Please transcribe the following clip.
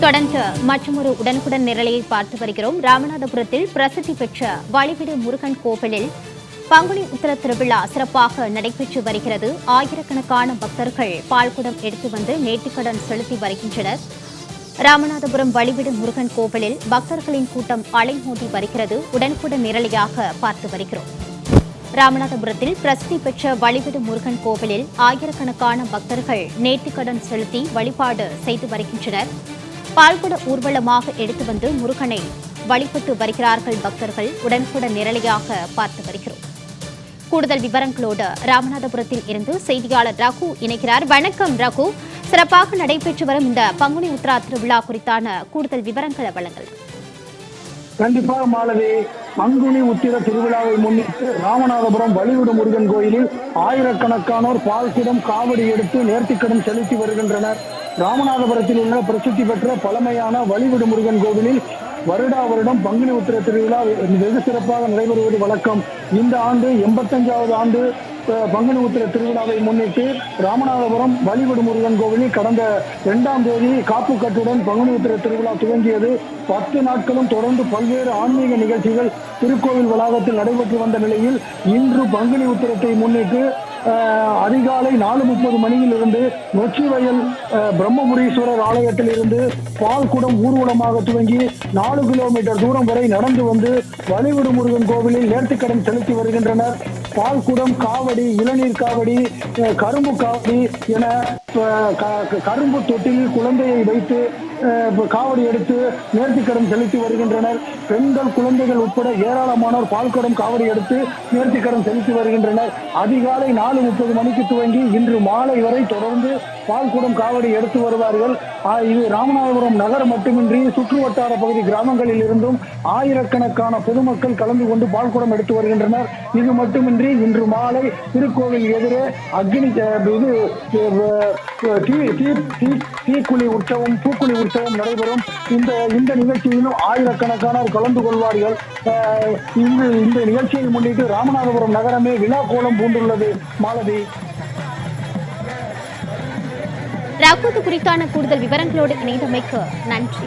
தொடர்ந்து மற்றொரு உடனுக்குடன் நிரலையை பார்த்து வருகிறோம். ராமநாதபுரத்தில் பிரசித்தி பெற்ற வழிவிடு முருகன் கோவிலில் பங்குனி உத்தர திருவிழா சிறப்பாக நடைபெற்று வருகிறது. ஆயிரக்கணக்கான பக்தர்கள் பால்குடம் எடுத்து வந்து நேர்த்திக்கடன் செலுத்தி வருகின்றனர். ராமநாதபுரம் வழிவிடு முருகன் கோவிலில் பக்தர்களின் கூட்டம் அலைமோதி வருகிறது. உடனுக்குடன் நிரலையாக பார்த்து வருகிறோம். ராமநாதபுரத்தில் பிரசித்தி பெற்ற வழிவிடு முருகன் கோவிலில் ஆயிரக்கணக்கான பக்தர்கள் நேர்த்திக்கடன் செலுத்தி வழிபாடு செய்து வருகின்றனர். பால்குட ஊர்வலமாக எடுத்து வந்து முருகனை வழிபட்டு வருகிறார்கள் பக்தர்கள். உடனுக்குடன் நிரலையாக பார்த்து வருகிறோம். கூடுதல் விவரங்களோடு ராமநாதபுரத்தில் இருந்து செய்தியாளர் ரகு இணைக்கிறார் வணக்கம் ரகு. சிறப்பாக நடைபெற்று வரும் இந்த பங்குனி உத்ரா திருவிழா குறித்தான கூடுதல் விவரங்களை வழங்கல். கண்டிப்பாக மாலவி பங்குனி உத்திர திருவிழாவை முன்னிட்டு ராமநாதபுரம் வழிவிடு முருகன் கோயிலில் ஆயிரக்கணக்கானோர் பால்குடம் காவடி எடுத்து நேர்த்திக்கடன் செலுத்தி வருகின்றனர். ராமநாதபுரத்தில் உள்ள பிரசித்தி பெற்ற பழமையான வழிவிடு முருகன் கோவிலில் வருடா வருடம் பங்குனி உத்திர திருவிழா வெகு சிறப்பாக நடைபெறுவது வழக்கம். இந்த ஆண்டு எண்பத்தஞ்சாவது ஆண்டு பங்குனி உத்திர திருவிழாவை முன்னிட்டு ராமநாதபுரம் வழிவிடு முருகன் கோவிலில் கடந்த இரண்டாம் தேதி காப்புக்கட்டுடன் பங்குனி உத்திர திருவிழா துவங்கியது. பத்து நாட்களும் தொடர்ந்து பல்வேறு ஆன்மீக நிகழ்ச்சிகள் திருக்கோவில் வளாகத்தில் நடைபெற்று வந்த நிலையில் இன்று பங்குனி உத்திரத்தை முன்னிட்டு அதிகாலை நாலு முப்பது மணியில் இருந்து நொச்சிவயல் பிரம்மபுரீஸ்வரர் ஆலயத்தில் இருந்து பால்குடம் ஊர்வலமாக துவங்கி நாலு கிலோமீட்டர் தூரம் வரை நடந்து வந்து வழிவிடு முருகன் கோவிலில் நேர்த்திக்கடன் செலுத்தி வருகின்றனர். பால்குடம் காவடி இளநீர் காவடி கரும்பு காவடி என கரும்பு தொட்டிலில் குழந்தையை வைத்து காவடி எடுத்து நேர்த்திக்கடன் செலுத்தி வருகின்றனர். பெண்கள் குழந்தைகள் உட்பட ஏராளமானோர் பால்குடம் காவடி எடுத்து நேர்த்திக்கடன் செலுத்தி வருகின்றனர். அதிகாலை நாலு முப்பது மணிக்கு துவங்கி இன்று மாலை வரை தொடர்ந்து பால்குடம் காவடி எடுத்து வருவார்கள். இது ராமநாதபுரம் நகர் மட்டுமின்றி சுற்று வட்டார பகுதி கிராமங்களில் இருந்தும் ஆயிரக்கணக்கான பொதுமக்கள் கலந்து கொண்டு பால்குடம் எடுத்து வருகின்றனர். இது மட்டுமின்றி இன்று மாலை திருக்கோவில் எதிரே அக்னி இது தீ தீ தீ தீக்குழி உற்சவம் பூக்குழி உற்சவம் நடைபெறும். இந்த இந்த நிகழ்ச்சியிலும் ஆயிரக்கணக்கானோர் கலந்து கொள்வார்கள். இந்த இந்த நிகழ்ச்சியை முன்னிட்டு ராமநாதபுரம் நகரமே விழா கோலம் பூண்டுள்ளது. மாலதி. ரகு குறித்தான கூடுதல் விவரங்களோடு இணைந்தமைக்கு நன்றி.